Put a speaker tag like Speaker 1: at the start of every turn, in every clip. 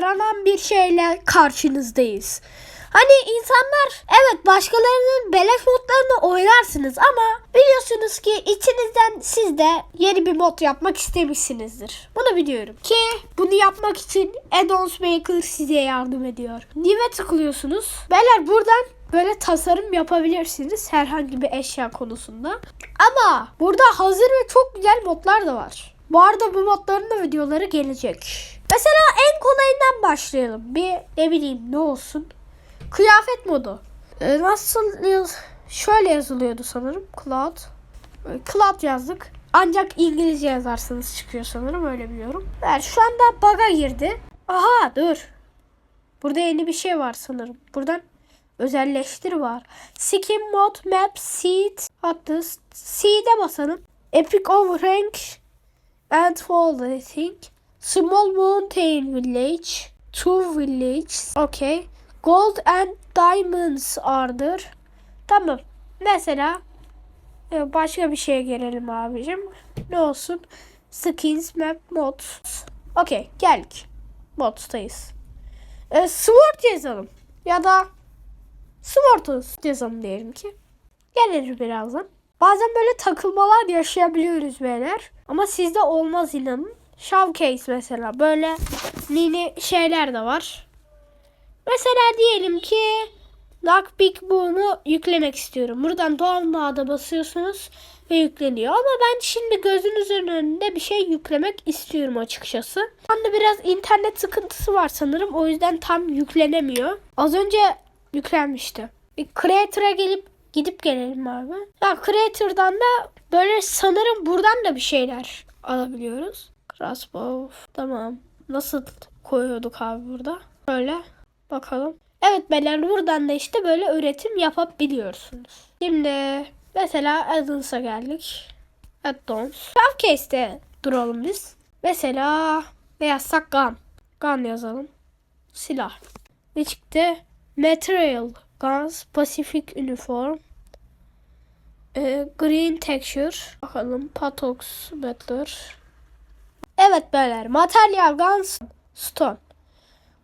Speaker 1: yaranan bir şeyle karşınızdayız. Hani insanlar evet başkalarının beleş modlarını oynarsınız ama biliyorsunuz ki içinizden siz de yeni bir mod yapmak istemişsinizdir. Bunu biliyorum. Ki bunu yapmak için Addons Maker size yardım ediyor. New'e tıklıyorsunuz. Beyler buradan böyle tasarım yapabilirsiniz herhangi bir eşya konusunda. Ama burada hazır ve çok güzel modlar da var. Bu arada bu modların da videoları gelecek. Mesela kolayından başlayalım. Bir ne bileyim ne olsun. Kıyafet modu. Ee, nasıl şöyle yazılıyordu sanırım. Cloud. Ee, Cloud yazdık. Ancak İngilizce yazarsanız çıkıyor sanırım öyle biliyorum. Yani şu anda bug'a girdi. Aha dur. Burada yeni bir şey var sanırım. Buradan özelleştir var. Skin mod map seed hatta seed'e basalım. Epic overrank and fall I think. Small mountain village. Two village. Okay. Gold and diamonds ardır. Tamam. Mesela e, başka bir şeye gelelim abicim. Ne olsun? Skins map mod. Okay geldik. Moddayız. E, sword yazalım. Ya da Sword yazalım diyelim ki. Gelir birazdan. Bazen böyle takılmalar yaşayabiliyoruz beyler. Ama sizde olmaz inanın. Showcase mesela böyle mini şeyler de var. Mesela diyelim ki Lockpick Boom'u yüklemek istiyorum. Buradan download'a basıyorsunuz ve yükleniyor. Ama ben şimdi gözünüzün önünde bir şey yüklemek istiyorum açıkçası. Bende biraz internet sıkıntısı var sanırım. O yüzden tam yüklenemiyor. Az önce yüklenmişti. Bir Creator'a gelip gidip gelelim abi. Ya Creator'dan da böyle sanırım buradan da bir şeyler alabiliyoruz. Crossbow. Tamam. Nasıl koyuyorduk abi burada? Böyle. Bakalım. Evet beyler buradan da işte böyle üretim yapabiliyorsunuz. Şimdi mesela Addons'a geldik. Addons. Showcase'de duralım biz. Mesela ne yazsak gun. Gun yazalım. Silah. Ne çıktı? Material. Guns. Pacific Uniform. Ee, green Texture. Bakalım. Patox Battler. Evet beyler. Material Guns. Stone.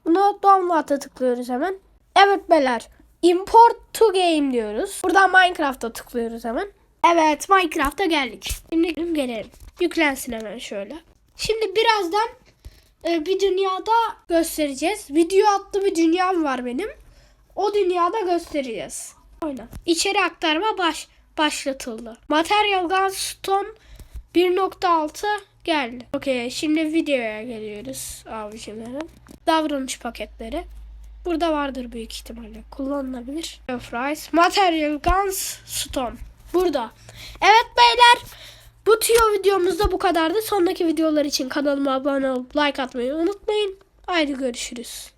Speaker 1: Bunu download'a tıklıyoruz hemen. Evet beyler. Import to game diyoruz. Buradan Minecraft'a tıklıyoruz hemen. Evet Minecraft'a geldik. Şimdi gelelim. Yüklensin hemen şöyle. Şimdi birazdan e, bir dünyada göstereceğiz. Video attı bir dünyam var benim. O dünyada göstereceğiz. Oyna. İçeri aktarma baş başlatıldı. Material Gun Stone 1.6 geldi. Okey şimdi videoya geliyoruz abicilerim. Davranış paketleri. Burada vardır büyük ihtimalle. Kullanılabilir. Fries. Material Guns Stone. Burada. Evet beyler. Bu tüyo videomuzda bu kadardı. Sonraki videolar için kanalıma abone olup like atmayı unutmayın. Haydi görüşürüz.